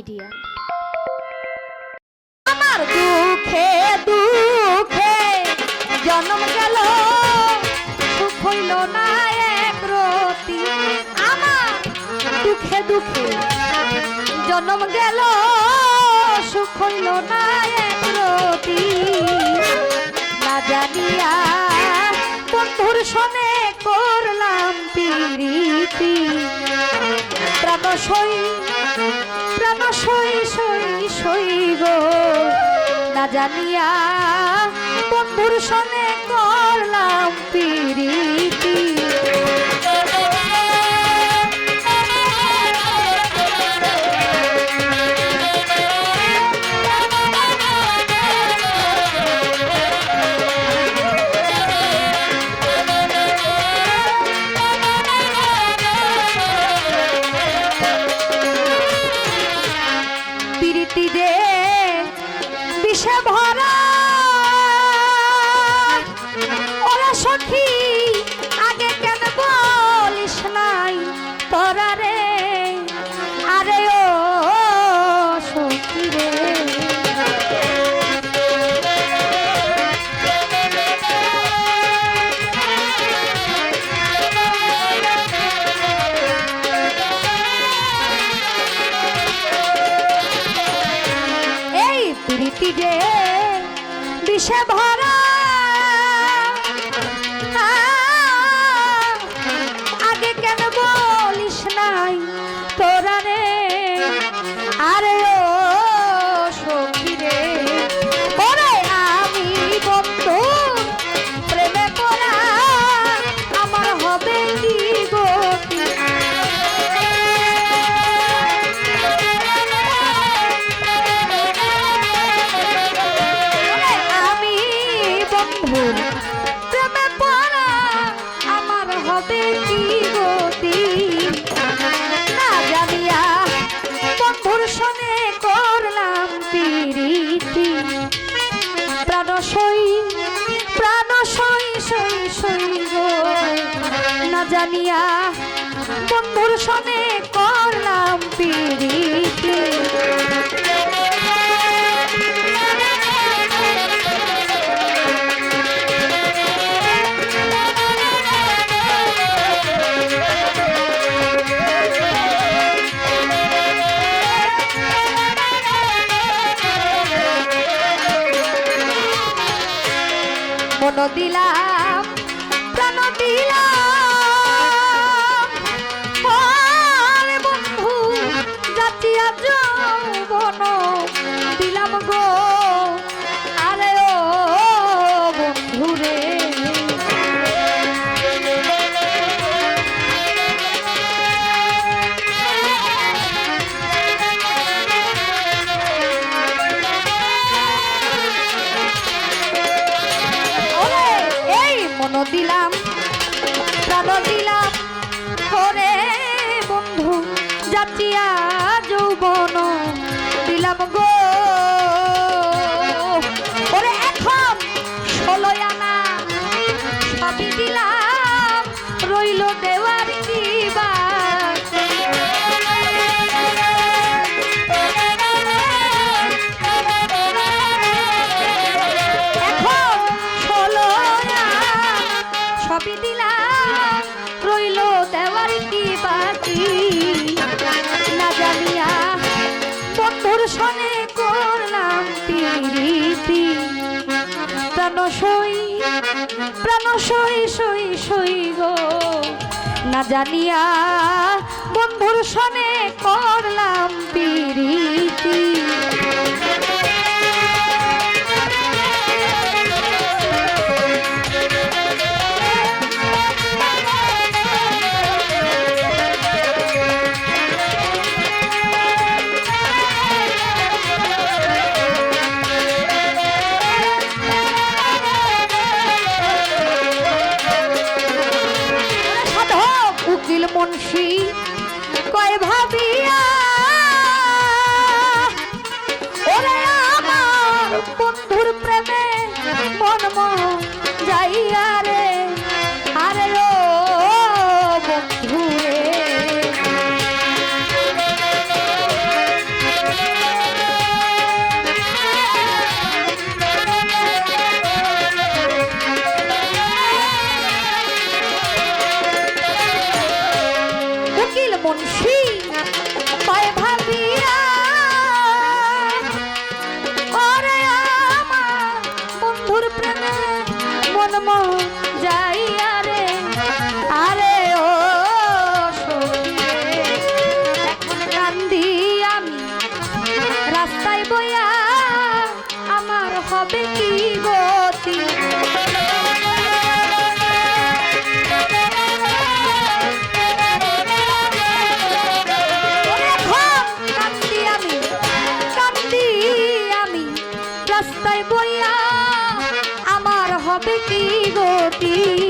Media আমার দুঃখে দুঃখে জন্ম গেল। সুখ হইল না এক রতি। আমার দুঃখে দুঃখে জন্ম গেল। সুখ হইল না এক রতি। না জানিয়া বন্ধুর সনে করলাম পিরিতি। প্রাণসই প্রাণসই প্রাণ সই সই সই গো। না জানিয়া বন্ধুর সনে করলাম পিরিতি। সখী, আগে কেন বলিস নাই তোরা রে? আরে ও সখী রে। এই প্রীতি যে বিষে ভরা পিরিতি প্রাণ সই প্রাণ সই সই সই না জানিয়া বন্ধুর সনে দিলা দিলাম প্রাণ দিলাম। ওরে বন্ধু জাতিয়া যৌবন প্রাণ সই প্রাণ সই সই সই গো। না জানিয়া বন্ধুর সনে করলাম পিরিতি। কয় বয়া আমার রাস্তায় বইয়া আমার হবে কি গতি?